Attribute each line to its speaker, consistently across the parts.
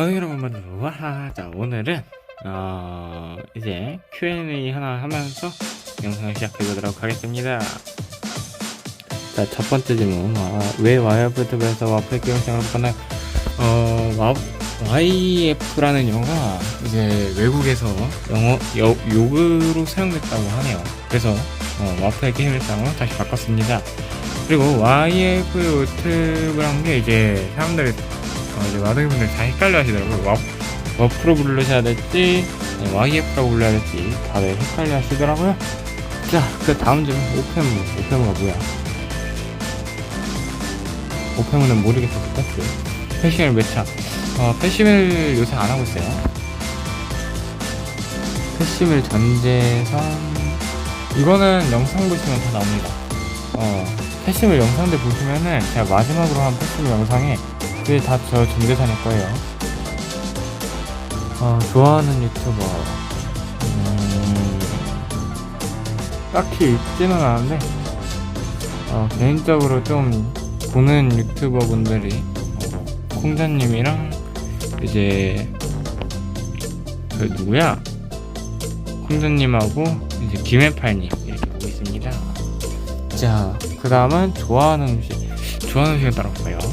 Speaker 1: 어, 여러분 와하 자 오늘은 어 이제 Q&A 하나 하면서 영상을 시작해 보도록 하겠습니다. 자 첫 번째 질문. 와, 왜 YF에서 와플 영상을 보나요 어 와, YF라는 영어가 이제 외국에서 영어 여, 욕으로 사용됐다고 하네요. 그래서 어, 와플 게임 일상으로 다시 바꿨습니다. 그리고 YF 유튜브라는 게 이제 사람들이 어, 이제 마동이분들 다 헷갈려 하시더라고요. 와, 워프로 부르셔야 될지, 아니, YF라고 불러야 될지 다들 헷갈려 하시더라고요. 자, 그 다음 질문, 오페무. 오페무가 뭐야? 오페무는 모르겠어, 패스. 패싱을 몇 차? 어, 패싱을 요새 안 하고 있어요. 패싱을 전재선, 이거는 영상 보시면 다 나옵니다. 어, 패싱을 영상들 보시면은 제가 마지막으로 한 패싱 영상에 그게 다저 전재산일 거예요. 어, 좋아하는 유튜버. 음, 딱히 있지는 않은데, 어, 개인적으로 좀 보는 유튜버 분들이, 어, 콩자님이랑, 이제, 그 누구야? 콩자님하고, 이제 김해팔님, 이렇게 보고 있습니다. 자, 그 다음은 좋아하는 음식. 좋아하는 음식을 따라볼까요?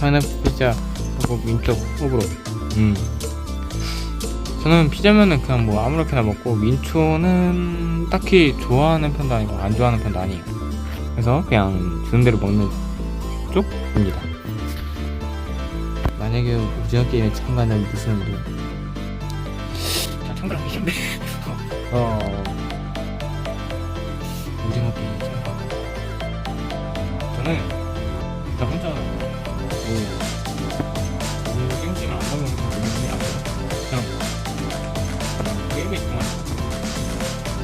Speaker 1: 음, 파인애플 피자 하고 민초 호불호. 음. 저는 피자면은 그냥 뭐 아무렇게나 먹고 민초는 딱히 좋아하는 편도 아니고 안 좋아하는 편도 아니에요. 그래서 그냥 주는 대로 먹는 쪽입니다. 만약에 오징어 게임에 참가하는 무슨 뭐 자, 참가하기 힘들. 어. 오징어 게임 참가. 저는 나 혼자 뭐 게임을 안 하면 안 돼요. 그냥 게임에 있구만.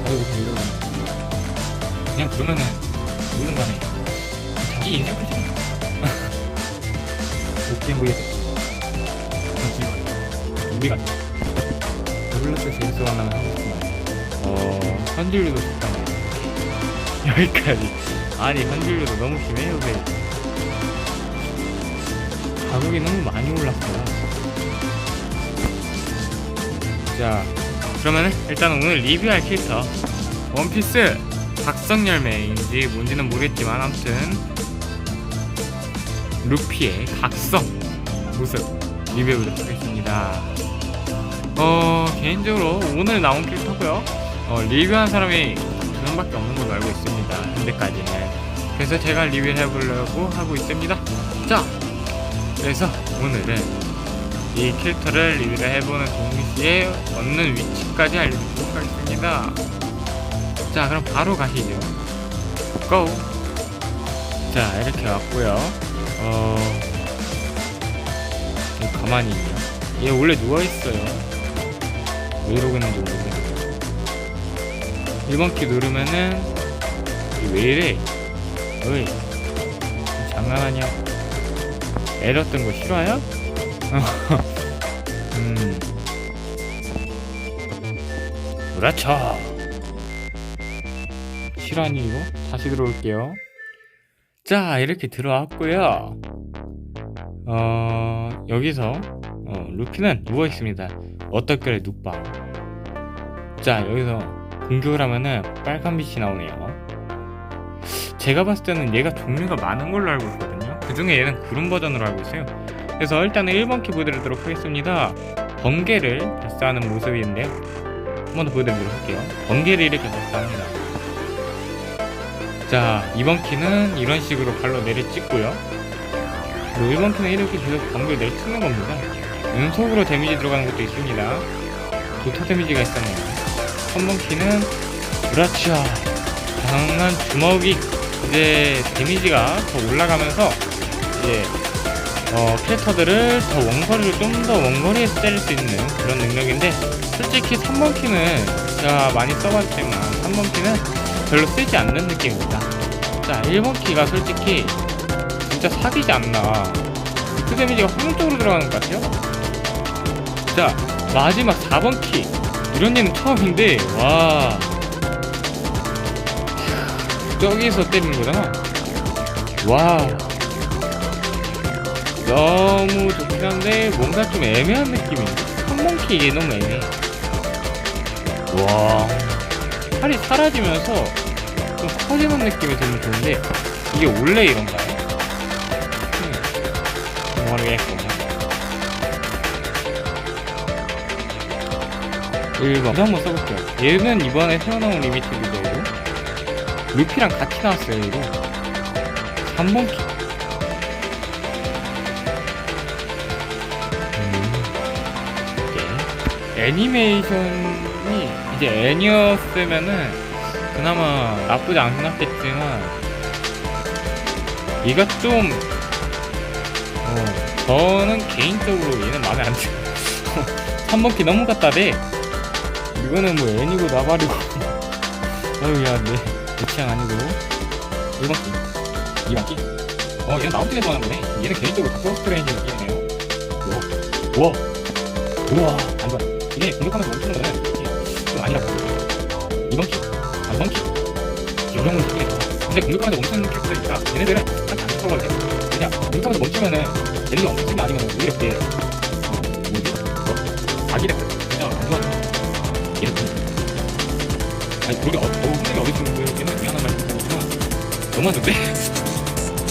Speaker 1: 아이고 이러고 그냥 그러면은 모든 간에 자기 인생 끝이야. 웃긴 거겠어. 우리가 더블러스 제임스 만나면. 어 현질류도 좋다. 여기까지. 아니 현질류도 너무 심해요, 배. 가격이 너무 많이 올랐어요. 자, 그러면은 일단 오늘 리뷰할 캐릭터 원피스 각성열매인지 뭔지는 모르겠지만 아무튼 루피의 각성 모습 리뷰해보도록 하겠습니다. 어 개인적으로 오늘 나온 캐릭터고요. 어, 리뷰한 사람이 두 명밖에 없는 걸로 알고 있습니다. 현재까지는. 그래서 제가 리뷰를 해보려고 하고 있습니다. 자, 그래서 오늘은 이 캐릭터를 리뷰를 해보는 동시에 얻는 위치까지 알려드리도록 하겠습니다. 자, 그럼 바로 가시죠. 고! 자, 이렇게 왔고요. 어, 얘 가만히 있냐? 얘 원래 누워있어요. 왜 이러고 있는지 모르겠네. 1번 키 누르면은, 왜 이래? 어이, 장난하냐? 뜬거 싫어요? 음. 그렇죠. 싫어하니 이거? 다시 들어올게요. 자, 이렇게 들어왔고요. 어, 여기서 어, 루피는 누워 있습니다. 어떻게 눕방. 자, 여기서 공격을 하면은 빨간 빛이 나오네요. 제가 봤을 때는 얘가 종류가 많은 걸로 알고 있거든요. 그 중에 얘는 구름 버전으로 알고 있어요. 그래서 일단은 1번 키 보여드리도록 하겠습니다. 번개를 발사하는 모습인데요. 한 번 더 보여드리도록 할게요. 번개를 이렇게 발사합니다. 자, 2번 키는 이런 식으로 발로 내리 찍고요. 그리고 1번 키는 이렇게 계속 번개를 내리 찍는 겁니다. 연속으로 데미지 들어가는 것도 있습니다. 도타 데미지가 있었네요. 3번 키는 그렇죠. 강한 주먹이 이제 데미지가 더 올라가면서 이제 어, 캐릭터들을 더 원거리를 좀더 원거리에서 때릴 수 있는 그런 능력인데 솔직히 3번 키는 제가 많이 써봤지만 3번 키는 별로 쓰지 않는 느낌입니다. 자 1번 키가 솔직히 진짜 사기지 않나 그 데미지가 확률적으로 들어가는 것 같아요. 자 마지막 4번 키 이런 얘는 처음인데 와 저기서 때리는 거잖아. 와우. 너무 좋긴 한데 뭔가 좀 애매한 느낌인데 한몽키 이게 너무 애매해. 와. 팔이 사라지면서 좀 커지는 느낌이 좀 드는데 이게 원래 이런가요? 음, 모르겠군요. 1번 이거 한번 써볼게요. 얘는 이번에 새로 나온 리미티드 모델로 루피랑 같이 나왔어요 이거. 3번 키 애니메이션이 이제 애니였으면은 그나마 나쁘지 않긴 하겠지만 얘가 좀 어, 저는 개인적으로 얘는 마음에 안 들어 3번 키 너무 갖다 대 이거는 뭐 애니고 나발이고. 어휴 야내 내 취향 아니고. 1번 키 2번 키? 어 얘는 나우팅에 좋아하는 거네. 얘는 개인적으로 닥터 스트레인지 느낌이네요 우와 우와. 우와. 안 좋아 이게 공격하면서 멈추는 거는 좀 아니라고 2번 키 3번 키 요정은 느낌이 좋아 근데 공격하면서 멈추는 캐릭터니까 얘네들은 딱안 들어가도 돼. 그냥 공격하면서 멈추면은 얘네가 멈추는 거 아니면 왜 이렇게. 어, 뭐지? 어? 자기 됐어 그냥 안 좋아 얘는 아니 우리가 어, 어, 흔히 어디 있는 거는 미안한 말이지만 너무 안 좋대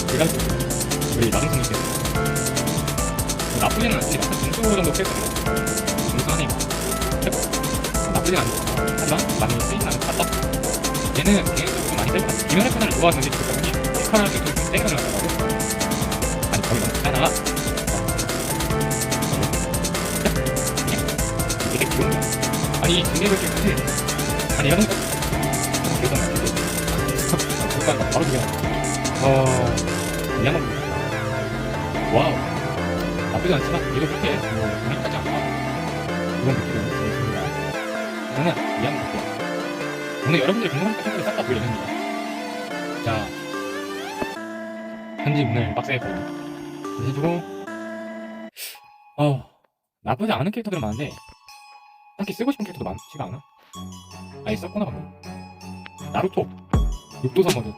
Speaker 1: 제가 우리 나동생이 때 나쁘지는 않지. 약간 중수 정도 캐릭터가 나쁘진 않지 하지만 많이 쓰이진 않은 것 같다 얘는 개인적으로 좀 많이 셀것 같아 김연의 코너를 좋아하는데 그 때문에 북한을 좀 땡겨를 하더라고 아니 거기 너무 하나가. 되게 귀여운 아니 근데 그렇게 아니 이런 거 잠깐 바로 그냥 어거 와우. 나쁘지 않지만 얘도 그렇게 뭐 저는 미안한 거 오늘 여러분들이 궁금한 것들을 싹다 볼 예정입니다 자 편집 오늘 빡세게 보고 해주고. 어 나쁘지 않은 캐릭터들은 많은데 딱히 쓰고 싶은 캐릭터도 많지가 않아. 아예 썼구나 방금. 나루토 육도선 모드.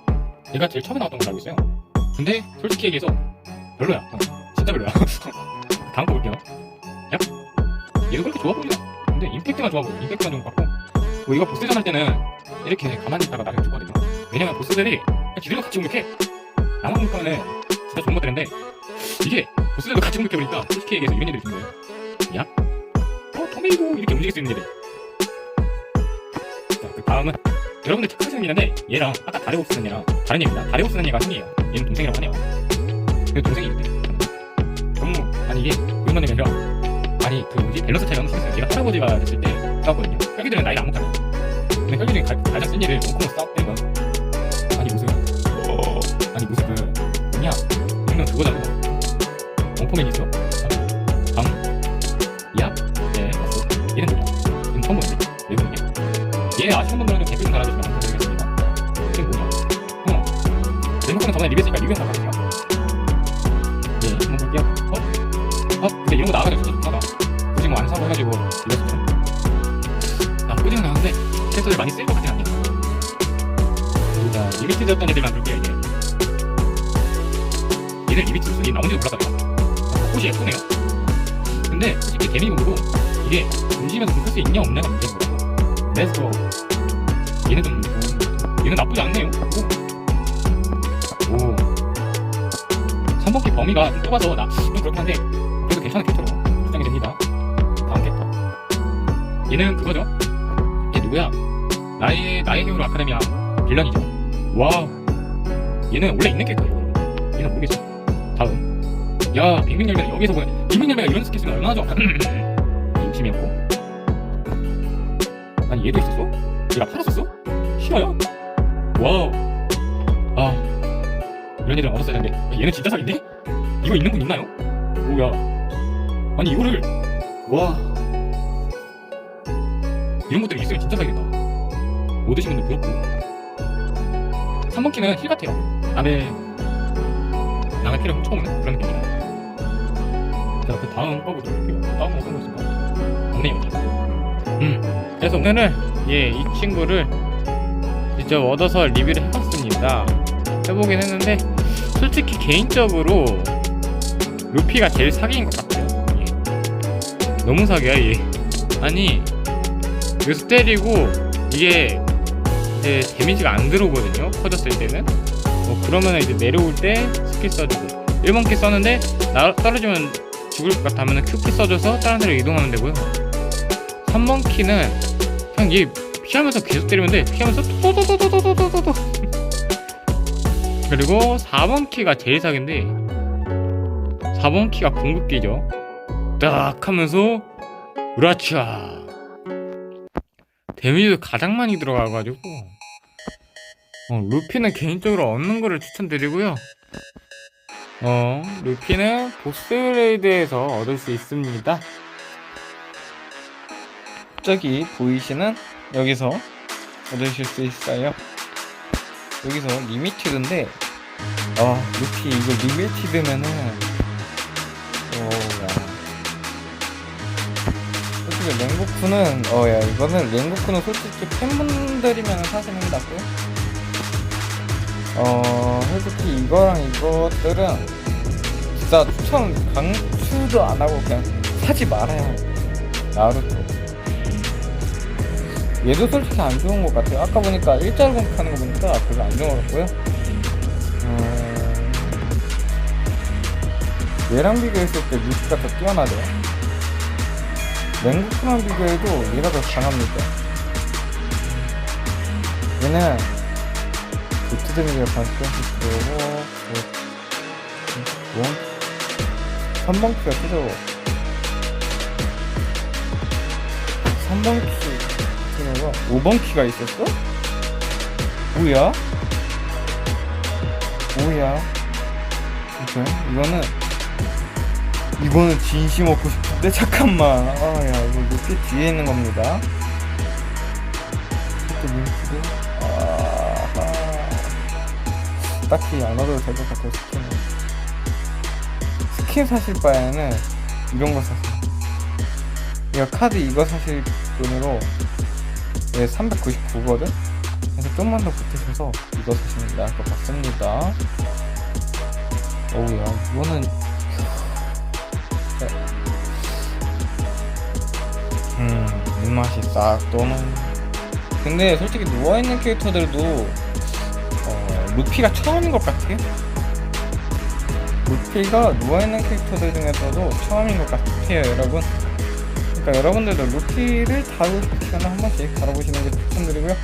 Speaker 1: 얘가 제일 처음에 나왔던 걸로 알고 있어요. 근데 솔직히 얘기해서 별로야 어, 진짜 별로야. 다음 거 볼게요. 야 얘도 그렇게 좋아 보이나 임팩트가 좋아 보여 임팩트가 좀 같고 뭐 이거 보스전 할 때는 이렇게 가만히 있다가 나중에 죽거든요 왜냐면 보스들이 지들과 같이 공격해 나만 공격하면은 진짜 좋은 것들인데 이게 보스들도 같이 공격해보니까 솔직히 얘기해서 이런 일들이 있는 거예요 야? 어 토메이도 이렇게 움직일 수 있는 일이 자, 그 다음은 여러분들 착각하시는 게 있는데 얘랑 아까 다레오 쓰는 얘랑 다른 얘입니다. 다레오 쓰는 얘가 형이에요. 얘는 동생이라고 하네요. 그 동생이 있대. 너무 아니 이게 그런 게 아니라 아니 그 뭐지 밸런스 차이가 너무 심했어요. 얘가 할아버지가 됐을 때 싸웠거든요. 혈기들은 나이가 안 먹잖아. 근데 혈기들이 가- 가장 센 일을 엉콩으로 싸웠대요. 아니 무슨 어, 아니 무슨 그 뭐냐 이건 그거잖아. 있어. 방 야? 네 맞어. 얘는 뭐야? 얘는 처음 보는데 왜 그러냐? 얘 아시는 분들은 댓글 좀 달아주시면 감사드리겠습니다. 이게 뭐냐? 어. 제목은 저번에 리뷰했으니까 리뷰 한번 가볼게요. 예, 한번 볼게요. 어? 어? 근데 이런 거 진짜 좋다 가 굳이 뭐안 사고 해가지고 리뷰했어. 나쁘지는 않은데 캐릭터들 많이 쓸 것 같진 않냐? 자, 리미티드였던 애들만 볼게요, 이제. 얘들 리미티드 순위 나온지도 몰랐다고요. 꽃이 예쁘네요. 근데 솔직히 개미공으로 이게 움직이면서 볼수 있냐 없냐가 문제인 거예요. 레스토 얘는 좀 오, 얘는 나쁘지 않네요 오, 오. 3번기 범위가 좀 좁아서 나 좀 그렇긴 한데 그래도 괜찮은 캐릭터 얘는 그거죠. 얘 누구야? 나의 나의 히어로 아카데미아 빌런이죠. 와우. 얘는 원래 있는 캐릭터예요 얘는 모르겠어. 다음. 야 빅민열매는 여기서 보면 빅민열매가 이런 스킬 쓰면 얼마나 좋아. 임심이었고. 아니 얘도 있었어? 얘가 팔았었어? 싫어요? 와우. 아. 이런 일은 얻었어야 되는데. 얘는 진짜 사기인데? 이거 있는 분 있나요? 뭐야? 아니 이거를. 와 이런 것들이 있으면 진짜 사기겠다 못 드신 분들 부럽고 3번 키는 힐 같아요 남의 남의 피를 훔쳐오는 그런 느낌이다 자 그 다음 거부터 볼게요 다음 어떤 거 있을까? 없네요 음 그래서 오늘은 예, 이 친구를 직접 얻어서 리뷰를 해봤습니다. 해보긴 했는데 솔직히 개인적으로 루피가 제일 사기인 것 같아요. 예. 너무 사기야 얘. 아니 여기서 때리고 이게 이제 데미지가 안 들어오거든요. 퍼졌을 때는. 어, 그러면 이제 내려올 때 스킬 써주고 1번 키 썼는데 나 떨어지면 죽을 것 같다면 Q키 써줘서 다른 데로 이동하면 되고요. 3번 키는 그냥 얘 피하면서 계속 때리면 돼. 피하면서 또또또또또또또또 그리고 4번 키가 제일 사기인데 4번 키가 궁극기죠. 딱 하면서 으라차 데미지도 가장 많이 들어가가지고 어, 루피는 개인적으로 얻는 거를 추천드리고요. 어, 루피는 보스 레이드에서 얻을 수 있습니다.
Speaker 2: 저기 보이시는 여기서 얻으실 수 있어요. 여기서 리미티드인데 아 루피 이거 리미티드면은 솔직히 랭고쿠는 어야 이거는 랭고쿠는 솔직히 팬분들이면 게 낫고요. 어 솔직히 이거랑 이것들은 진짜 추천 강추도 안 하고 그냥 사지 말아요. 나루토. 얘도 솔직히 안 좋은 것 같아요. 아까 보니까 일자로 공격하는 거 보니까 별로 안 좋은 것 같고요. 음... 얘랑 비교했을 때 루피가 더 뛰어나죠. 랭구크랑 비교해도 얘가 더 강합니다. 얘는 루트 데미지가 반스씩 들어오고 원 3번 키가 크죠. 3번 키 키가 5번 키가 있었어? 뭐야? 뭐야? 이거는 이거는 진심 얻고 싶 은데 잠깐만 아야 이거 루피 뒤에 있는 겁니다 또 루피도 아하 딱히 안 얻어도 될 것 같아요 스킨은 스킨 사실 바에는 이런 거 사세요 이거 카드 이거 사실 돈으로 얘 399거든? 그래서 좀만 더 보태셔서 이거 사시면 나을 것 같습니다. 어우야, 이거는. 입맛이 싹 도는. 근데 솔직히 누워있는 캐릭터들도, 어, 루피가 처음인 것 같아요. 루피가 누워있는 캐릭터들 중에서도 처음인 것 같아요, 여러분. 그러니까 여러분들도 루피를 다룰 시간에 한 번씩 다뤄보시는 게 추천드리고요.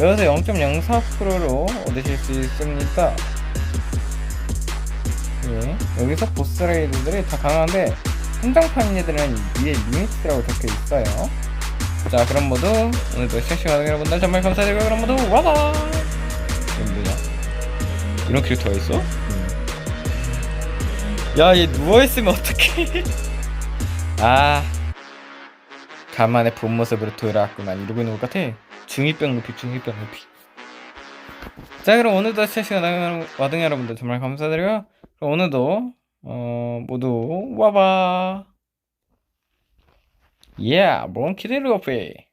Speaker 2: 여기서 0.04%로 얻으실 수 있습니다. 예, 여기서 보스 레이드들이 다 강한데 한정판 얘들은 위에 리미트라고 적혀 있어요. 자, 그럼 모두 오늘도 시청해주신 여러분들 정말 감사드리고 그럼 모두 와봐. 이건 뭐야? 이런 캐릭터가 있어? 음. 야, 얘 누워있으면 어떡해? 아. 간만에 본 모습으로 돌아왔구만 이러고 있는 것 같아 중2병 루피 중2병 루피 자 그럼 오늘도 시청해주신 와등 여러분들 정말 감사드려요 그럼 오늘도 어 모두 와봐 예 Yeah, bronchial.